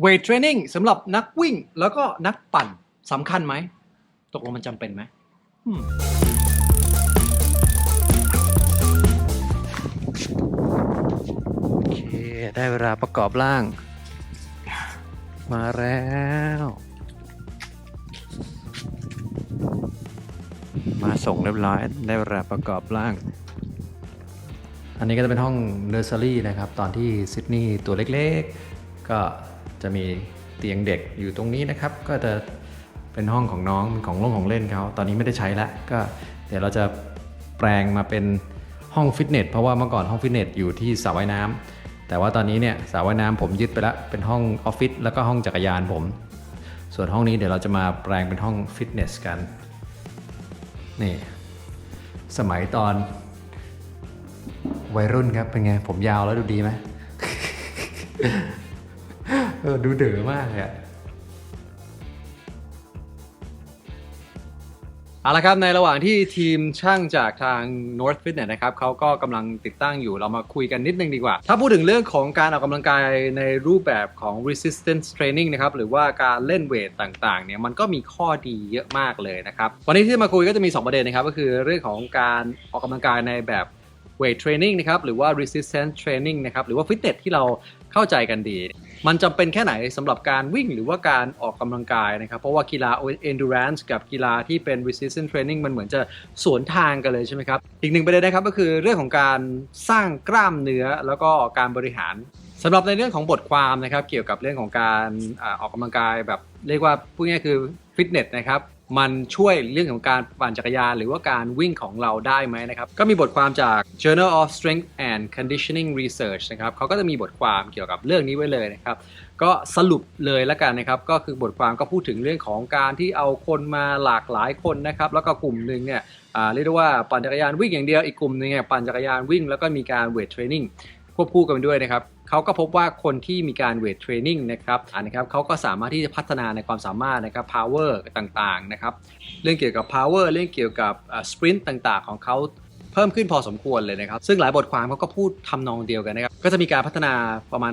เวทเทรนนิ่งสำหรับนักวิ่งแล้วก็นักปั่นสำคัญไหม ตกลงมันจำเป็นไหมอืมโอเค ได้เวลาประกอบร่าง มาแล้ว มาส่งเรียบร้อย ได้เวลาประกอบร่าง อันนี้ก็จะเป็นห้องเนอร์เซอรี่นะครับ ตอนที่ซิดนีย์ตัวเล็กๆ ก็ จะมีเตียงเด็กอยู่ตรงนี้นะครับ ก็จะเป็นห้องของน้องของล่องของเล่นเขาตอนนี้ไม่ได้ใช้แล้วก็เดี๋ยวเราจะแปลงมาเป็นห้องฟิตเนสเพราะว่าเมื่อก่อนห้องฟิตเนสอยู่ที่สระว่ายน้ำแต่ว่าตอนนี้เนี่ยสระว่ายน้ำผมยึดไปแล้วเป็นห้องออฟฟิศแล้วก็ห้องจักรยานผม ส่วนห้องนี้เดี๋ยวเราจะมาแปลงเป็นห้องฟิตเนสกันนี่สมัยตอนวัยรุ่นครับเป็นไงผมยาวแล้วดูดีไหม เออ ดูเด๋อมากเลยอะเอาละครับในระหว่างที่ทีมช่างจากทาง North Fitness นะครับเขาก็กำลังติดตั้งอยู่เรามาคุยกันนิดนึงดีกว่า ถ้าพูดถึงเรื่องของการออกกำลังกายในรูปแบบของ resistance training นะครับหรือว่าการเล่นเวทต่างๆเนี่ยมันก็มีข้อดีเยอะมากเลยนะครับ วันนี้ที่มาคุยก็จะมี 2 ประเด็นนะครับก็คือเรื่องของการออกกำลังกายในแบบ weight training นะครับหรือว่า resistance training นะครับหรือว่า fitness ที่เรา เข้าใจกันดี มันจำเป็นแค่ไหนสำหรับการวิ่งหรือว่าการออกกำลังกายนะครับ เพราะว่ากีฬา endurance กับกีฬาที่เป็น resistance training มันเหมือนจะสวนทางกันเลยใช่ไหมครับ อีกหนึ่งประเด็นนะครับก็คือเรื่องของการสร้างกล้ามเนื้อแล้วก็การบริหารสำหรับในเรื่องของบทความนะครับเกี่ยวกับเรื่องของการอออกกำลังกายแบบเรียกว่าพูดง่ายคือฟิตเนสนะครับ มันช่วยเรื่องของการปั่นจักรยาน หรือว่าการวิ่งของเราได้ไหมนะครับ ก็มีบทความจาก Journal of Strength and Conditioning Research นะครับเขาก็จะมีบทความเกี่ยวกับเรื่องนี้ไว้เลยนะครับ ก็สรุปเลยแล้วกันนะครับ ก็คือบทความก็พูดถึงเรื่องของการที่เอาคนมาหลากหลายคนนะครับ แล้วก็กลุ่มหนึ่งเนี่ยเรียกได้ว่าปั่นจักรยานวิ่งอย่างเดียวอีกกลุ่มหนึ่งเนี่ยปั่นจักรยานวิ่งแล้วก็มีการเวทเทรนนิ่ง ควบคู่กันไปด้วยนะครับเขาก็พบว่าคนที่มีการเวทเทรนนิ่งนะครับอ่านะครับเขาก็สามารถที่จะพัฒนาในความสามารถนะครับ power ต่างๆนะครับเรื่องเกี่ยวกับ power เรื่องเกี่ยวกับสปรินต์ต่างๆ ของเขาเพิ่มขึ้นพอสมควรเลยนะครับ ซึ่งหลายบทความเขาก็พูดทำนองเดียวกันนะครับ ก็จะมีการพัฒนาประมาณ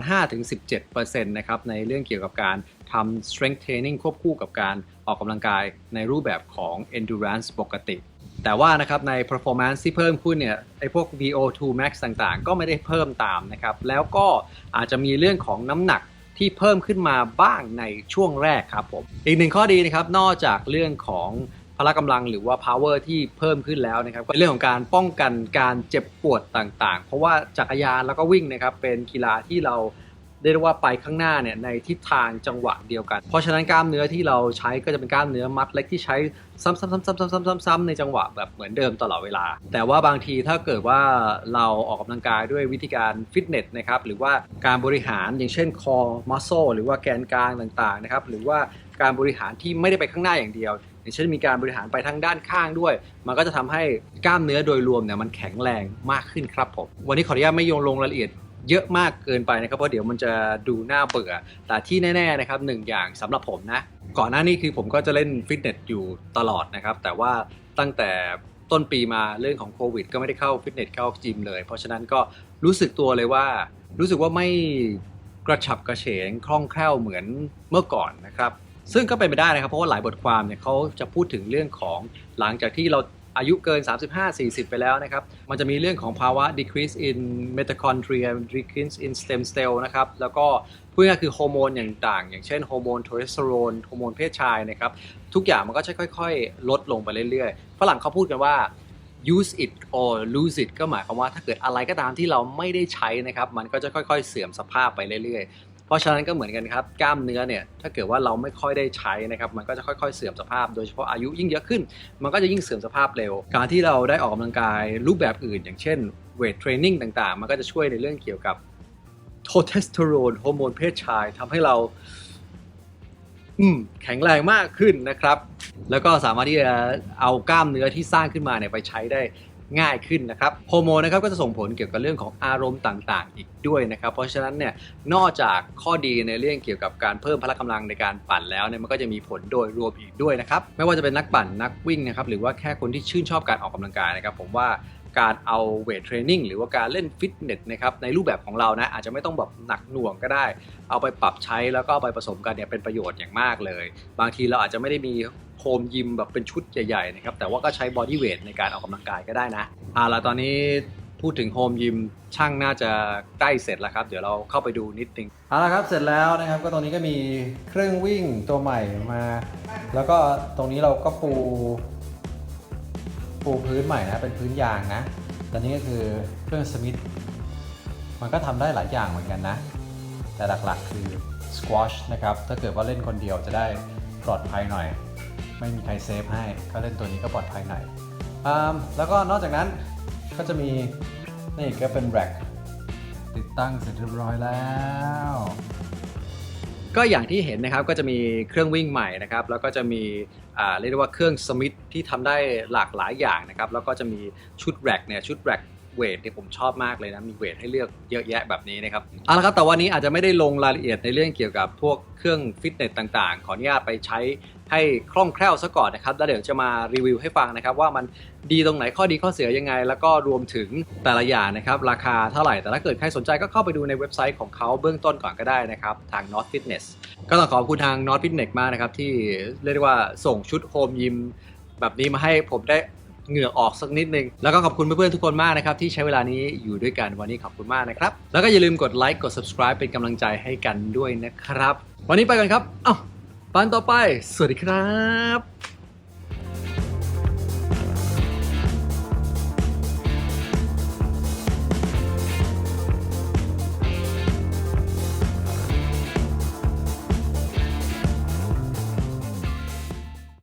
5-17%นะครับในเรื่องเกี่ยวกับการทำ strength training ควบคู่กับการออกกำลังกายในรูปแบบของ endurance ปกติ แต่ว่านะครับใน performance ที่เพิ่มขึ้นเนี่ยไอ้พวก VO2 max ต่างๆ ก็ไม่ได้เพิ่มตามนะครับ แล้วก็อาจจะมีเรื่องของน้ำหนักที่เพิ่มขึ้นมาบ้างในช่วงแรกครับผม อีกหนึ่งข้อดีนะครับ นอกจากเรื่องของพละกำลังหรือว่า power ที่เพิ่มขึ้นแล้วนะครับก็เรื่องของการป้องกันการเจ็บปวดต่างๆ เพราะว่าจักรยานแล้วก็วิ่งนะครับเป็นกีฬาที่เรา เรียกว่าไปข้างหน้าเนี่ยในทิศทางจังหวะเดียวกัน เพราะฉะนั้นกล้ามเนื้อที่เราใช้ก็จะเป็นกล้ามเนื้อมัดเล็กที่ใช้ซ้ำๆๆๆๆๆๆในจังหวะแบบเหมือนเดิมตลอดเวลา แต่ว่าบางทีถ้าเกิดว่าเราออกกำลังกายด้วยวิธีการฟิตเนสนะครับหรือว่าการบริหารอย่างเช่นคอมัสโซหรือว่าแกนกลางต่างๆนะครับหรือว่าการบริหารที่ไม่ได้ไปข้างหน้าอย่างเดียวอย่างเช่นมีการบริหารไปทางด้านข้างด้วย มันก็จะทำให้กล้ามเนื้อโดยรวมเนี่ยมันแข็งแรงมากขึ้นครับผม วันนี้ขออนุญาตไม่โยงลงรายละเอียด เยอะมากเกินไปนะครับเพราะเดี๋ยวมันจะดูน่าเบื่อ แต่ที่แน่ๆนะครับหนึ่งอย่างสำหรับผมนะ ก่อนหน้านี้คือผมก็จะเล่นฟิตเนสอยู่ตลอดนะครับ แต่ว่าตั้งแต่ต้นปีมาเรื่องของโควิด ก็ไม่ได้เข้าฟิตเนสเข้าจิมเลย เพราะฉะนั้นก็รู้สึกตัวเลยว่า รู้สึกว่าไม่กระฉับกระเฉงคล่องแคล่วเหมือนเมื่อก่อนนะครับซึ่งก็เป็นไปได้นะครับเพราะว่าหลายบทความเนี่ยเขาจะพูดถึงเรื่องของหลังจากที่เรา อายุเกิน 35-40 ไปแล้วนะครับ มันจะมีเรื่องของภาวะ decrease in mitochondria decrease in stem cell นะครับ แล้วก็พูดง่ายคือฮอร์โมนอย่างต่าง อย่างเช่นฮอร์โมนโทสเตอโรนฮอร์โมนเพศชายนะครับ ทุกอย่างมันก็จะค่อยๆ ลดลงไปเรื่อยๆ ฝรั่งเขาพูดกันว่า use it or lose it ก็หมายความว่าถ้าเกิดอะไรก็ตามที่เราไม่ได้ใช้นะครับ มันก็จะค่อยๆ เสื่อมสภาพไปเรื่อยๆ ราะฉะนั้นก็เหมือนกันครับกล้ามเนื้อเนี่ยถ้าเกิดว่าเราไม่ค่อยได้ใช้นะครับมันก็จะค่อยๆเสื่อมสภาพ โดยเฉพาะอายุยิ่งเยอะขึ้น มันก็จะยิ่งเสื่อมสภาพเร็ว การที่เราได้ออกกำลังกายรูปแบบอื่น อย่างเช่นเวทเทรนนิ่งต่างๆ มันก็จะช่วยในเรื่องเกี่ยวกับโทสเตอโรนฮอร์โมนเพศชายทำให้เราแข็งแรงมากขึ้นนะครับ แล้วก็สามารถที่จะเอากล้ามเนื้อที่สร้างขึ้นมาเนี่ยไปใช้ได้ ง่ายขึ้นนะครับโฮอร์โมนนะครับก็จะส่งผลเกี่ยวกับเรื่องของอารมณ์ต่างๆ อีกด้วยนะครับเพราะฉะนั้นเนี่ยนอกจากข้อดีในเรื่องเกี่ยวกับการเพิ่มพละกำลังในการปั่นแล้วเนี่ยมันก็จะมีผลโดยรวมอีกด้วยนะครับไม่ว่าจะเป็นนักปั่นนักวิ่งนะครับหรือว่าแค่คนที่ชื่นชอบการออกกำลังกายนะครับผมว่า การเอาเวทเทรนนิ่งหรือว่าการเล่นฟิตเนสนะครับในรูปแบบของเรานะอาจจะไม่ต้องแบบหนักหน่วงก็ได้ เอาไปปรับใช้แล้วก็เอาไปผสมกันเนี่ยเป็นประโยชน์อย่างมากเลย บางทีเราอาจจะไม่ได้มีโฮมยิมแบบเป็นชุดใหญ่ๆนะครับแต่ว่าก็ใช้บอดี้เวทในการออกกำลังกายก็ได้นะอ่าละตอนนี้พูดถึงโฮมยิมช่างน่าจะใกล้เสร็จแล้วครับ เดี๋ยวเราเข้าไปดูนิดนึงเอาละครับเสร็จแล้วนะครับ ก็ตรงนี้ก็มีเครื่องวิ่งตัวใหม่มา แล้วก็ตรงนี้เราก็ปู ปูพื้นใหม่นะเป็นพื้นยางนะและนี่ก็คือเครื่องสมิธมันก็ทำได้หลายอย่างเหมือนกันนะ แต่หลักๆคือ squash นะครับถ้าเกิดว่าเล่นคนเดียวจะได้ปลอดภัยหน่อย ไม่มีใครเซฟให้ก็เล่นตัวนี้ก็ปลอดภัยหน่อยอแล้วก็นอกจากนั้นก็จะมีนี่ก็เป็นแร็กติดตั้งเสร็จเรียบร้อยแล้ว ก็อย่างที่เห็นนะครับก็จะมีเครื่องวิ่งใหม่นะครับแล้วก็จะมีเรียกได้ว่าเครื่องสมิธที่ทำได้หลากหลายอย่างนะครับแล้วก็จะมีชุดแร็กเนี่ยชุดแร็ก เวทที่ยผมชอบมากเลยนะมีเวทให้เลือกเยอะแยะแบบนี้นะครับเอาละครับแต่วันนี้อาจจะไม่ได้ลงรายละเอียดในเรื่องเกี่ยวกับพวกเครื่องฟิตเนสต่างๆ ขออนุญาตไปใช้ให้คล่องแคล่วซะก่อนนะครับแล้วเดี๋ยวจะมารีวิวให้ฟังนะครับว่ามันดีตรงไหนข้อดีข้อเสียยังไง แล้วก็รวมถึงแต่ละอย่างนะครับราคาเท่าไหร่แต่ถ้าเกิดใครสนใจก็เข้าไปดูในเว็บไซต์ของเขาเบื้องต้นก่อนก็ได้นะครับทาง North Fitness ก็ต้องขอบคุณทาง North Fitness มากนะครับที่เรียกว่าส่งชุดโฮมยิมแบบนี้มาให้ผมได้ เหงื่อออกสักนิดนึง แล้วก็ขอบคุณเพื่อนๆทุกคนมากนะครับ ที่ใช้เวลานี้อยู่ด้วยกันวันนี้ขอบคุณมากนะครับ แล้วก็อย่าลืมกดไลค์กด subscribe เป็นกำลังใจให้กันด้วยนะครับ วันนี้ไปกันครับ เอ้าปันต่อไป สวัสดีครับ